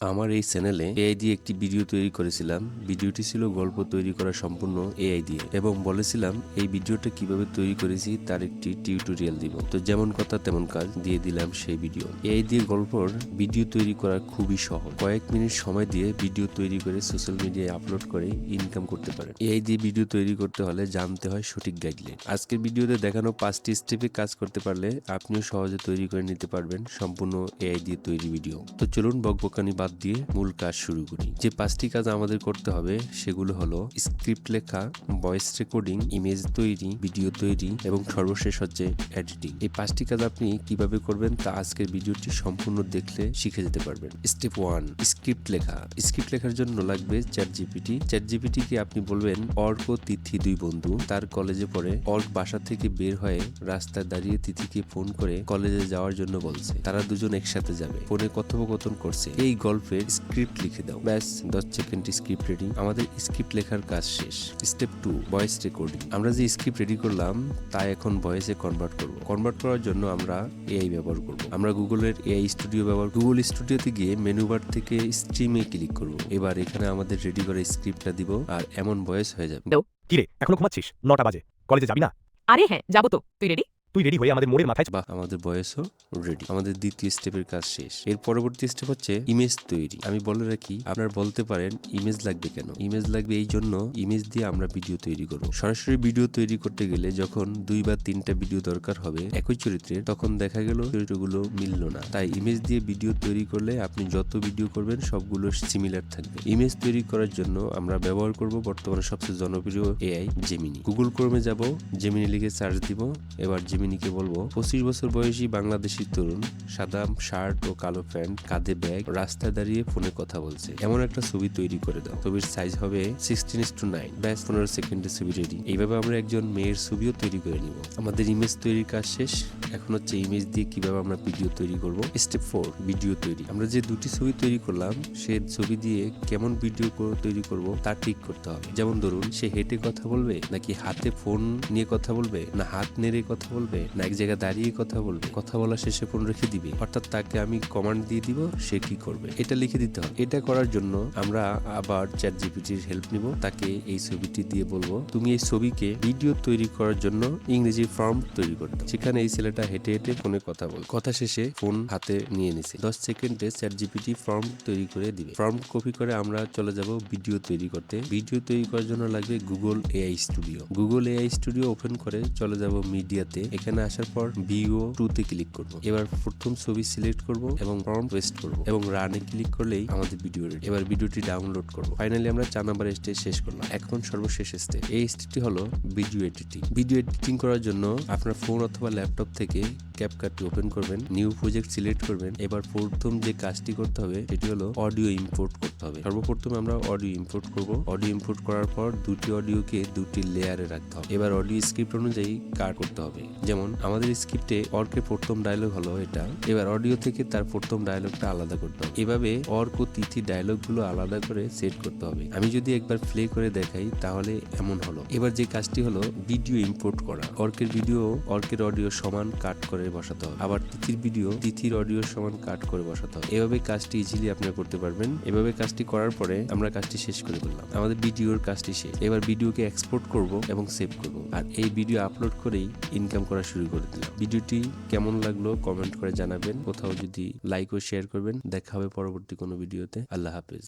আমার এই চ্যানেলে এআই দিয়ে একটি ভিডিও তৈরি করেছিলাম। ভিডিওটি ছিল গল্প তৈরি করা সম্পূর্ণ এআই দিয়ে এবং বলেছিলাম এই ভিডিওটা কীভাবে তৈরি করেছি তার একটি টিউটোরিয়াল দিব। তো যেমন কথা তেমন কাজ দিয়ে দিলাম সেই ভিডিও। এআই দিয়ে গল্পর ভিডিও তৈরি করা খুবই সহজ। কয়েক মিনিট সময় দিয়ে ভিডিও তৈরি করে সোশ্যাল মিডিয়ায় আপলোড করে ইনকাম করতে পারেন। এআই দিয়ে ভিডিও তৈরি করতে হলে জানতে হয় সঠিক গাইডলাইন আজকের ভিডিওতে দেখানো পাঁচটি স্টেপে কাজ করতে পারলে আপনিও সহজে তৈরি করে নিতে পারবেন সম্পূর্ণ এআই দিয়ে তৈরি ভিডিও। তো চলুন বকবকানি বাদ দিয়ে মূল কাজ শুরু করি। যে পাঁচটি কাজ আমাদের করতে হবে সেগুলো হলো স্ক্রিপ্ট লেখা, ভয়েস রেকর্ডিং, ইমেজ তৈরি, ভিডিও তৈরি এবং সর্বশেষ হচ্ছে এডিটিং। এই পাঁচটি কাজ আপনি কীভাবে করবেন তা আজকের ভিডিওটি সম্পূর্ণ দেখলে শিখে যেতে পারবেন। স্টেপ ওয়ান, স্ক্রিপ্ট লেখা। স্ক্রিপ্ট লেখার জন্য লাগবে চ্যাট জিপিটি চ্যাট জিপিটি জিপিটিকে আপনি বলবেন অর্ক তিথি দুই বন্ধু। তার কলেজে পড়ে অর্ক বাসা থেকে বের হয়ে রাস্তায় দাঁড়িয়ে তিথিকে ফোন করে কলেজে যাওয়ার জন্য বলছে। তারা দুজন একসাথে যাবে। ফোনে কথোপকথন করছে। এই গল্পের স্ক্রিপ্ট লিখে দাও। ব্যাস দশ সেকেন্ড স্ক্রিপ্ট রেডি আমাদের স্ক্রিপ্ট লেখার কাজ শেষ। স্টেপ টু ভয়েস রেকর্ডিং আমরা যে স্ক্রিপ্ট রেডি করলাম তা এখন ভয়েসে কনভার্ট করব। কনভার্ট করার জন্য আমরা এআই ব্যবহার করব। আমরা গুগলের এআই স্টুডিও ব্যবহার গুগল স্টুডিওতে গিয়ে মেনু বার থেকে স্ট্রিমে ক্লিক করব। এবার এখানে আমাদের রেডি করা স্ক্রিপ্টটা দিব আর এমন ভয়েস হয়ে যাবে। কিরে এখনও ঘুমাচ্ছিস? নটা বাজে। কলেজে যাবি না? আরে হ্যাঁ যাব তো। তুই রেডি তুই রেডি হয়ে আমাদের মোড়ের মাথায় বা আমাদের বয়সও রেডি আমাদের দ্বিতীয় স্টেপের কাজ শেষ। এর পরবর্তী স্টেপ হচ্ছে ইমেজ তৈরি। আমি বলে রাখি, আপনার বলতে পারেন ইমেজ লাগবে কেন? ইমেজ লাগবে এই জন্য ইমেজ দিয়ে আমরা ভিডিও তৈরি করব। সরাসরি ভিডিও তৈরি করতে গেলে যখন দুই বা তিনটা ভিডিও দরকার হবে একই চরিত্রের তখন দেখা গেল চরিত্রগুলো মিলল না। তাই ইমেজ দিয়ে ভিডিও তৈরি করলে আপনি যত ভিডিও করবেন, সবগুলো সিমিলার থাকবে। ইমেজ তৈরি করার জন্য আমরা ব্যবহার করব বর্তমানে সবচেয়ে জনপ্রিয় এআই জেমিনি গুগল ক্রোমে যাব জেমিনি লিখে সার্চ দিব, এবার জেমিনিকে বলব, পঁচিশ বছর বয়সী বাংলাদেশি তরুণ সাদা শার্ট ও কালো প্যান্ট, কাঁধে ব্যাগ, রাস্তায় দাঁড়িয়ে ফোনে কথা বলছে। এমন একটা ছবি তৈরি করে দাও। ছবির সাইজ হবে সিক্সটিন টু নাইন ব্যাস, পনেরো সেকেন্ডের ছবি রেডি এইভাবে আমরা একজন মেয়ের ছবিও তৈরি করে নিব। আমাদের ইমেজ তৈরির কাজ শেষ। এখন হচ্ছে ইমেজ দিয়ে কীভাবে আমরা ভিডিও তৈরি করব স্টেপ ফোর ভিডিও তৈরি। আমরা যে দুটি ছবি তৈরি করলাম, সে ছবি দিয়ে কেমন ভিডিও তৈরি করব, তা ঠিক করতে হবে। যেমন ধরুন, সে হেঁটে কথা বলবে, নাকি হাতে ফোন নিয়ে কথা বলবে, না হাত নেড়ে কথা বলবে, না এক জায়গায় দাঁড়িয়ে কথা বলবে? কথা বলা শেষে ফোন রেখে দিবে। অর্থাৎ তাকে আমি কমান্ড দিয়ে দিব, সে কি করবে? এটা লিখে দিতে হবে। এটা করার জন্য আমরা আবার চ্যাট জিপিটির হেল্প নিব। তাকে এই ছবিটি দিয়ে বলব, তুমি এই ছবিকে ভিডিও তৈরি করার জন্য ইংরেজি ফর্ম তৈরি করতে সেখানে এই ছেলেটা হেঁটে হেঁটে ফোনে কথা বল। কথা শেষে ফোন হাতে নিয়ে নিছে। দশ সেকেন্ডে চ্যাট জিপিটি ফর্ম তৈরি করে দিবে। ফর্ম কপি করে আমরা চলে যাব ভিডিও তৈরি করতে। ভিডিও তৈরি করার জন্য লাগবে Google AI Studio Google AI Studio open করে চলে যাব মিডিয়াতে। এখানে আসার পর ভিও টু তে ক্লিক করব। এবার প্রথম ছবি সিলেক্ট করব এবং ফর্ম পেস্ট করব এবং রানে ক্লিক করলেই আমাদের ভিডিও রেডি এবার ভিডিওটি ডাউনলোড করব। ফাইনালি আমরা চার নাম্বার স্টেজ শেষ করলাম। এখন সর্বশেষ স্টেজ এই স্টেজটি হলো ভিডিও এডিটিং ভিডিও এডিটিং করার জন্য আপনার ফোন অথবা ল্যাপটপ থেকে ok? ক্যাপকাটটি ওপেন করবেন নিউ প্রজেক্ট সিলেক্ট করবেন। এবার প্রথম যে কাজটি করতে হবে, সেটি হলো অডিও ইম্পোর্ট করতে হবে। সর্বপ্রথম আমরা অডিও ইম্পোর্ট করব। অডিও ইম্পোর্ট করার পর দুটি অডিওকে দুটি লেয়ারে রাখতে হবে। এবার অডিও স্ক্রিপ্ট অনুযায়ী কাট করতে হবে। যেমন, আমাদের স্ক্রিপ্টে অর্কের প্রথম ডায়লগ হলো এটা। এবার অডিও থেকে তার প্রথম ডায়লগটা আলাদা করতে হবে। এভাবে অর্ক তিথি ডায়লগগুলো আলাদা করে সেট করতে হবে। আমি যদি একবার প্লে করে দেখাই, তাহলে এমন হলো। এবার যে কাজটি হলো ভিডিও ইম্পোর্ট করা। অর্কের ভিডিও অর্কের অডিও সমান কাট করে বসাতে হবে। আবার তিথির ভিডিও তিথির অডিও সমান কাট করে বসাতে হবে। এভাবে কাজটি ইজিলি আপনারা করতে পারবেন। এভাবে কাজটি করার পরে আমরা কাজটি শেষ করে ফেললাম আমাদের ভিডিওর কাজটি শেষ। এবার ভিডিওকে এক্সপোর্ট করব এবং সেভ করব। আর এই ভিডিও আপলোড করেই ইনকাম করা শুরু করে দিলাম। ভিডিওটি কেমন লাগল কমেন্ট করে জানাবেন। কোথাও যদি লাইক ও শেয়ার করবেন। দেখা হবে পরবর্তী কোনো ভিডিওতে আল্লাহ হাফেজ।